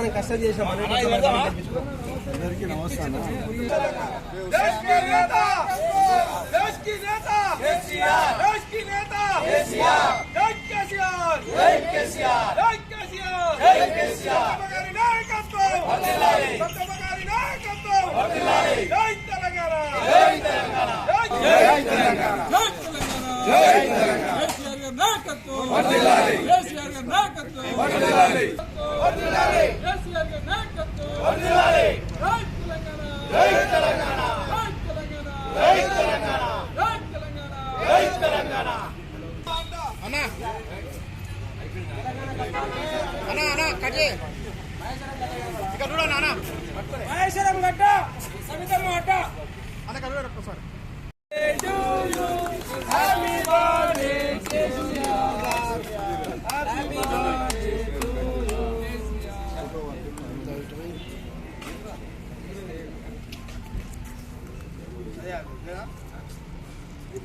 మనం కష్టం చేసాం అందరికీ నమస్కారం నాయకత్వం నాయకత్వం జై తెలంగాణ. జై తెలంగాణ. జై తెలంగాణ. మహేశ్వరం గడ్డ. సమితమ్మ అడ్డ.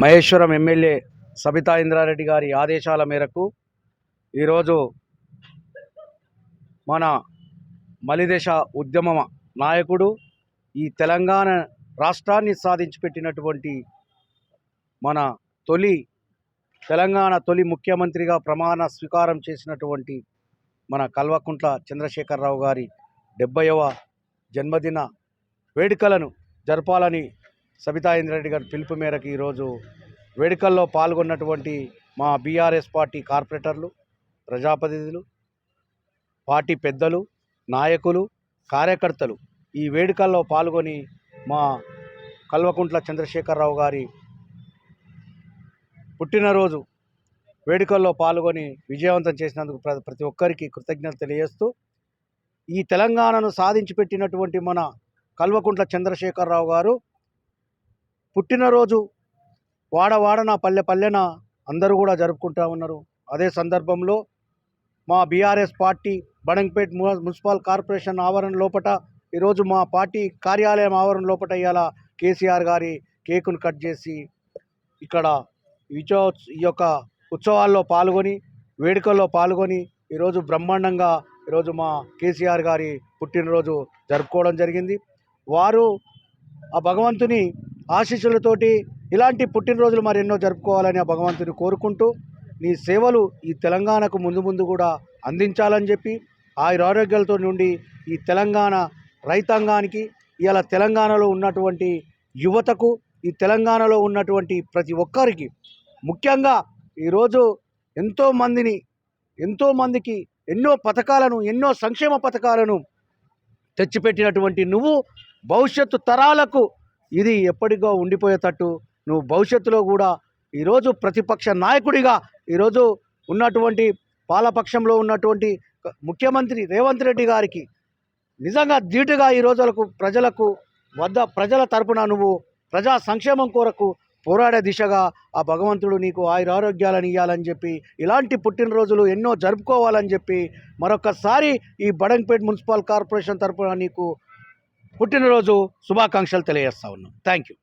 మహేశ్వరం ఎమ్మెల్యే సబితా ఇంద్రారెడ్డి గారి ఆదేశాల మేరకు ఈరోజు మన మలిదేశ ఉద్యమ నాయకుడు ఈ తెలంగాణ రాష్ట్రాన్ని సాధించి పెట్టినటువంటి మన తొలి తెలంగాణ తొలి ముఖ్యమంత్రిగా ప్రమాణ స్వీకారం చేసినటువంటి మన కల్వకుంట్ల చంద్రశేఖరరావు గారి డెబ్బైవ జన్మదిన వేడుకలను జరపాలని సబితా ఇంద్రెడ్డి గారి పిలుపు మేరకు ఈరోజు వేడుకల్లో పాల్గొన్నటువంటి మా బీఆర్ఎస్ పార్టీ కార్పొరేటర్లు ప్రజాప్రతినిధులు పార్టీ పెద్దలు నాయకులు కార్యకర్తలు ఈ వేడుకల్లో పాల్గొని మా కల్వకుంట్ల చంద్రశేఖరరావు గారి పుట్టినరోజు వేడుకల్లో పాల్గొని విజయవంతం చేసినందుకు ప్రతి ఒక్కరికి కృతజ్ఞత తెలియజేస్తూ ఈ తెలంగాణను సాధించి పెట్టినటువంటి మన కల్వకుంట్ల చంద్రశేఖరరావు గారు పుట్టినరోజు వాడవాడన పల్లె పల్లెన అందరూ కూడా జరుపుకుంటా ఉన్నారు. అదే సందర్భంలో మా BRS party Badangpet municipal corporation ఆవరణ లోపట ఈరోజు మా పార్టీ కార్యాలయం ఆవరణ లోపట ఇవాళ కేసీఆర్ గారి కేకును కట్ చేసి ఇక్కడ విజయ ఈ యొక్క ఉత్సవాల్లో పాల్గొని వేడుకల్లో పాల్గొని ఈరోజు బ్రహ్మాండంగా ఈరోజు మా కేసీఆర్ గారి పుట్టినరోజు జరుపుకోవడం జరిగింది. వారు ఆ భగవంతుని ఆశీస్సులతోటి ఇలాంటి పుట్టినరోజులు మరెన్నో జరుపుకోవాలని ఆ భగవంతుని కోరుకుంటూ నీ సేవలు ఈ తెలంగాణకు ముందు ముందు కూడా అందించాలని చెప్పి ఆయురారోగ్యాలతో నుండి ఈ తెలంగాణ రైతాంగానికి ఇలా తెలంగాణలో ఉన్నటువంటి యువతకు ఈ తెలంగాణలో ఉన్నటువంటి ప్రతి ఒక్కరికి ముఖ్యంగా ఈరోజు ఎంతో మందిని ఎన్నో పథకాలను ఎన్నో సంక్షేమ పథకాలను తెచ్చిపెట్టినటువంటి నువ్వు భవిష్యత్తు తరాలకు ఇది ఎప్పటికో ఉండిపోయేటట్టు నువ్వు భవిష్యత్తులో కూడా ఈరోజు ప్రతిపక్ష నాయకుడిగా ఈరోజు ఉన్నటువంటి పాలపక్షంలో ఉన్నటువంటి ముఖ్యమంత్రి రేవంత్ రెడ్డి గారికి నిజంగా ధీటుగా ఈ రోజులకు ప్రజలకు వద్ద ప్రజల తరపున నువ్వు ప్రజా సంక్షేమం కొరకు పోరాడే దిశగా ఆ భగవంతుడు నీకు ఆయురారోగ్యాలను ఇవ్వాలని చెప్పి ఇలాంటి పుట్టినరోజులు ఎన్నో జరుపుకోవాలని చెప్పి మరొకసారి ఈ బడంగ్పేట్ మున్సిపల్ కార్పొరేషన్ తరపున నీకు పుట్టినరోజు శుభాకాంక్షలు తెలియజేస్తా ఉన్నాం. Thank you